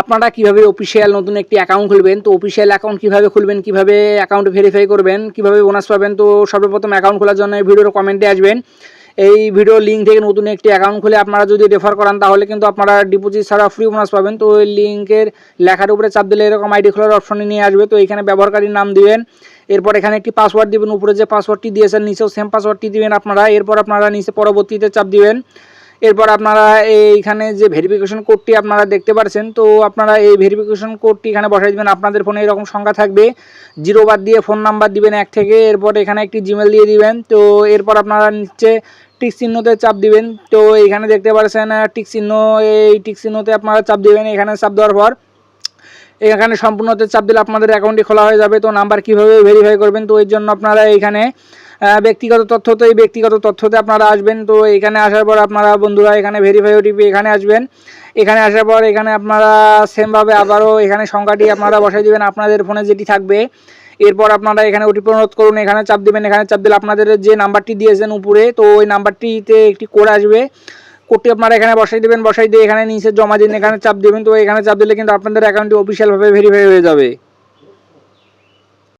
আপনারা কীভাবে অফিসিয়াল নতুন একটি অ্যাকাউন্ট খুলবেন? তো অফিসিয়াল অ্যাকাউন্ট কীভাবে খুলবেন? কীভাবে অ্যাকাউন্ট ভেরিফাই করবেন? কীভাবে বোনাস পাবেন? তো সর্বপ্রথম অ্যাকাউন্ট খোলার জন্য ভিডিওর কমেন্টে আসবেন। এই ভিডিও লিঙ্ক থেকে নতুন একটি অ্যাকাউন্ট খুলে আপনারা যদি রেফার করান, তাহলে কিন্তু আপনারা ডিপোজিট ছাড়া ফ্রি বোনাস পাবেন। তো ওই লিঙ্কের লেখার উপরে চাপ দিলে এরকম আইডি খোলার অপশনে নিয়ে আসবে। তো এখানে ব্যবহারকারীর নাম দিবেন। এরপর এখানে একটি পাসওয়ার্ড দিবেন। উপরে যে পাসওয়ার্ডটি দিয়েছেন, নিচেও সেম পাসওয়ার্ডটি দিবেন আপনারা। এরপর আপনারা নিচে পরবর্তীতে চাপ দিবেন। এরপর আপনারা এইখানে যে ভেরিফিকেশন কোডটি আপনারা দেখতে পাচ্ছেন তো আপনারা এই ভেরিফিকেশন কোডটি এখানে বসাই দিবেন। আপনাদের ফোনে এরকম সংখ্যা থাকবে। জিরো বাদ দিয়ে ফোন নাম্বার দিবেন এক থেকে এরপর এখানে একটি জিমেল দিয়ে দিবেন। তো এরপর আপনারা নিচে টিক চিহ্নতে চাপ দিবেন। তো এখানে দেখতে পাচ্ছেন টিক চিহ্ন এই টিক চিহ্নতে আপনারা চাপ দিবেন। এখানে চাপ দেওয়ার পর এখানে সম্পূর্ণতে চাপ দিলে আপনাদের অ্যাকাউন্টটি খোলা হয়ে যাবে। তো নাম্বার কীভাবে ভেরিফাই করবেন তো এর জন্য আপনারা এইখানে আহ, ব্যক্তিগত তথ্য তো এই ব্যক্তিগত তথ্যতে আপনারা আসবেন। তো এখানে আসার পর আপনারা বন্ধুরা এখানে ভেরিফাই ওটিপি এখানে আসবেন। এখানে আসার পর এখানে আপনারা সেমভাবে আবারও এখানে সংখ্যাটি আপনারা বসাই দিবেন। আপনাদের ফোনে যেটি থাকবে, এরপর আপনারা এখানে ওটিপি অনুরোধ করুন। এখানে চাপ দেবেন, এখানে চাপ দিলে আপনাদের যে নাম্বারটি দিয়েছেন উপরে, তো ওই নাম্বারটিতে একটি কোড আসবে। কোডটি আপনারা এখানে বসাই দেবেন, বসাই দিয়ে এখানে নিচে জমা দিন। এখানে চাপ দেবেন, তো এখানে চাপ দিলে কিন্তু আপনাদের অ্যাকাউন্টটি অফিসিয়ালভাবে ভেরিফাই হয়ে যাবে।